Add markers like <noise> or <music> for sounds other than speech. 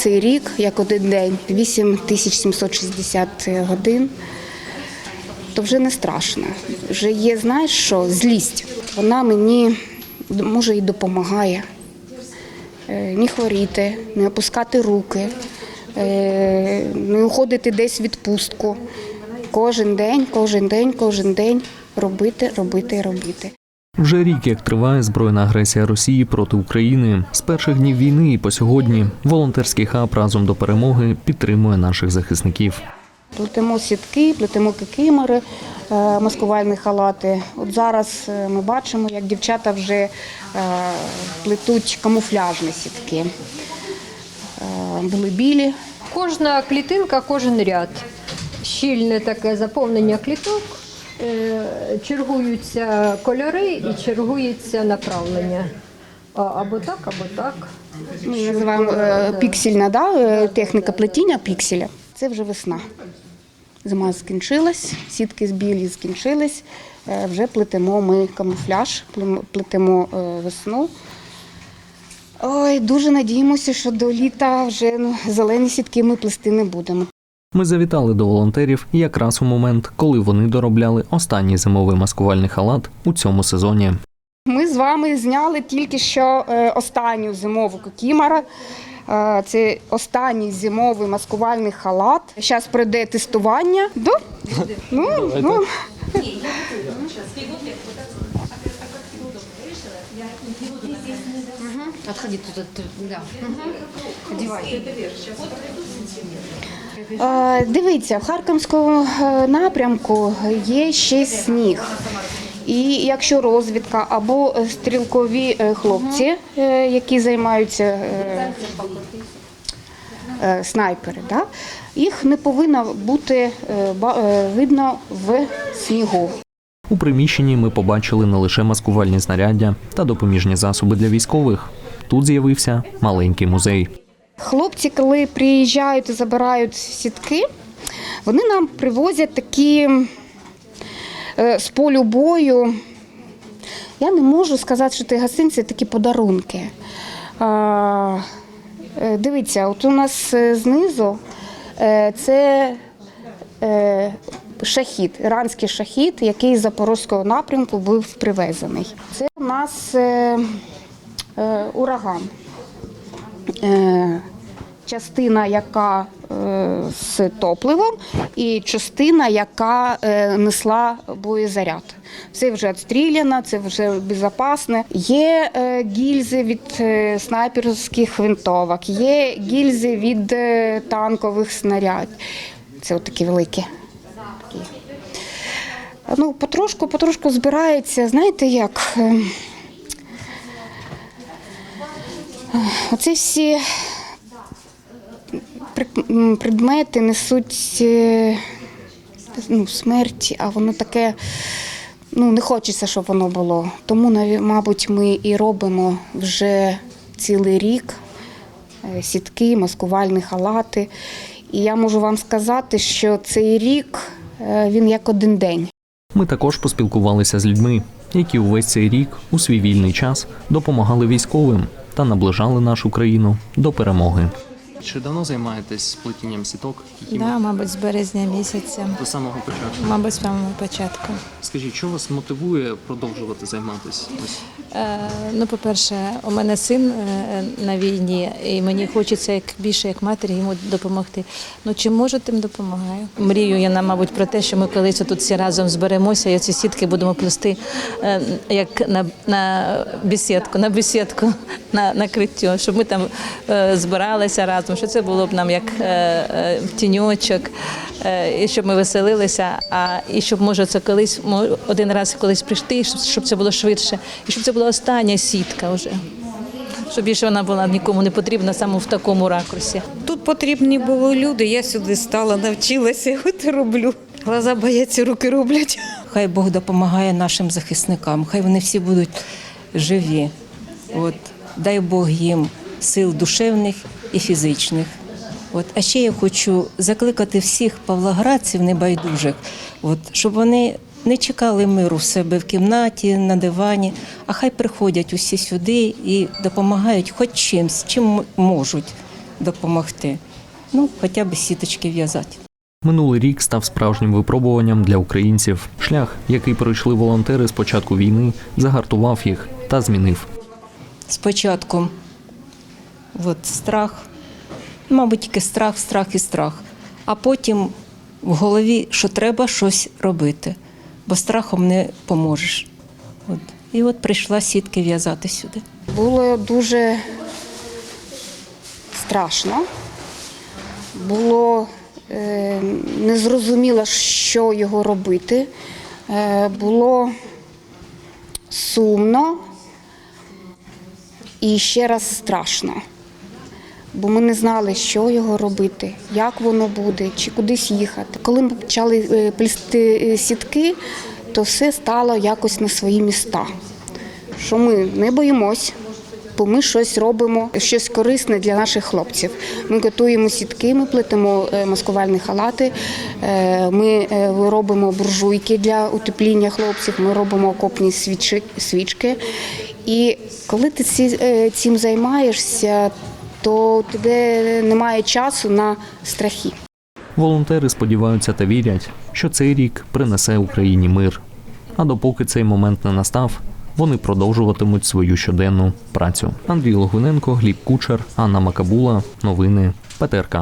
цей рік, як один день, 8760 годин, то вже не страшно. Вже є, знаєш що, злість. Вона мені може і допомагає. Е, Не хворіти, не опускати руки, е, не уходити десь в відпустку. Кожен день, кожен день, кожен день робити, робити, робити. Вже рік як триває збройна агресія Росії проти України. З перших днів війни і по сьогодні волонтерський хаб разом до перемоги підтримує наших захисників. Плетемо сітки, плетемо кикимори, е, маскувальні халати. От зараз е, ми бачимо, як дівчата вже е, плетуть камуфляжні сітки. Були білі, Кожна клітинка, кожен ряд. Щільне таке заповнення кліток, чергуються кольори і чергується направлення. Або так, або так. ми називаємо е, піксельна да, е, техніка плетіння пікселя. Це вже весна. Зима скінчилась, сітки з білі скінчились. Е, Вже плетемо ми камуфляж, плем- плетемо е, весну. Ой, дуже надіємося, що до літа вже ну, зелені сітки ми плести не будемо. Ми завітали до волонтерів якраз у момент, коли вони доробляли останній зимовий маскувальний халат у цьому сезоні. Ми з вами зняли тільки що е, останню зимову кокімара. Е, Це останній зимовий маскувальний халат. Зараз пройде тестування. Да? Ну, ну. Отходи туда, ты- да. Е, Дивіться, в Харківському е, напрямку є ще сніг. І якщо розвідка або стрілкові е, хлопці, е, які займаються снайпери, да? їх не повинно бути видно в снігу. У приміщенні ми побачили не лише маскувальні знаряддя та допоміжні засоби для військових. Тут з'явився маленький музей. Хлопці, коли приїжджають і забирають сітки, вони нам привозять такі е, з полю бою. Я не можу сказати, що це гостинці, такі подарунки. Е, дивіться, от у нас е, знизу це шахід, іранський шахід, який з Запорозького напрямку був привезений. Це у нас ураган. Е, частина, яка е, з топливом, і частина, яка е, несла боєзаряд. Це вже відстріляно, це вже безпечне. Є гільзи від снайперських винтовок, є гільзи від танкових снарядів. Це такі великі. Ну, потрошку, потрошку збирається, знаєте як? е, Оці всі прик- предмети несуть е, ну, смерть, а воно таке, ну, не хочеться, щоб воно було. Тому, мабуть, ми і робимо вже цілий рік е, сітки, маскувальні халати. І я можу вам сказати, що цей рік е, він як один день. Ми також поспілкувалися з людьми, які увесь цей рік у свій вільний час допомагали військовим та наближали нашу країну до перемоги. Чи давно займаєтесь плетінням сіток? Да, мабуть, з березня місяця, До самого початку. мабуть, з самого початку. Скажіть, що вас мотивує продовжувати займатися? Е, ну, по-перше, у мене син е, на війні, і мені хочеться як більше як матері йому допомогти. Ну чим можу, тим допомагаю. Мрію я на, мабуть, про те, що ми колись тут всі разом зберемося і ці сітки будемо плести е, як на, на бесідку, на бесідку, на накриття, щоб ми там е, збиралися разом, що це було б нам як е, е, тіньочок, е, і щоб ми веселилися, а і щоб може це колись один раз колись прийти, щоб, щоб це було швидше, і щоб це була остання сітка вже. Щоб більше вона була нікому не потрібна саме в такому ракурсі. Тут потрібні були люди. Я сюди стала, навчилася, <laughs> от і роблю. Глаза бояться, руки роблять. Хай Бог допомагає нашим захисникам, хай вони всі будуть живі. От, дай Бог їм сил душевних і фізичних. От, а ще я хочу закликати всіх павлоградців небайдужих, от, щоб вони не чекали миру в себе в кімнаті, на дивані, а хай приходять усі сюди і допомагають хоч чимсь, чим можуть. допомогти. Ну, хоча б сіточки в'язати. Минулий рік став справжнім випробуванням для українців. Шлях, який пройшли волонтери з початку війни, загартував їх та змінив. Спочатку от, страх, мабуть, тільки страх, страх і страх. А потім в голові, що треба щось робити, бо страхом не поможеш. От. І от прийшла сітки в'язати сюди. Було дуже страшно. Було е, незрозуміло, що його робити. Е, було сумно і ще раз страшно. Бо ми не знали, що його робити, як воно буде, чи кудись їхати. Коли ми почали е, плести е, сітки, то все стало якось на свої міста. Що ми не боїмось, бо ми щось робимо, щось корисне для наших хлопців. Ми готуємо сітки, ми плетемо е, маскувальні халати, ми робимо буржуйки для утепління хлопців, ми робимо окопні свічки. І коли ти цим займаєшся, то тебе немає часу на страхи. Волонтери сподіваються та вірять, що цей рік принесе Україні мир. А допоки цей момент не настав, вони продовжуватимуть свою щоденну працю. Андрій Логуненко, Гліб Кучер, Анна Макабула. Новини ПТРК.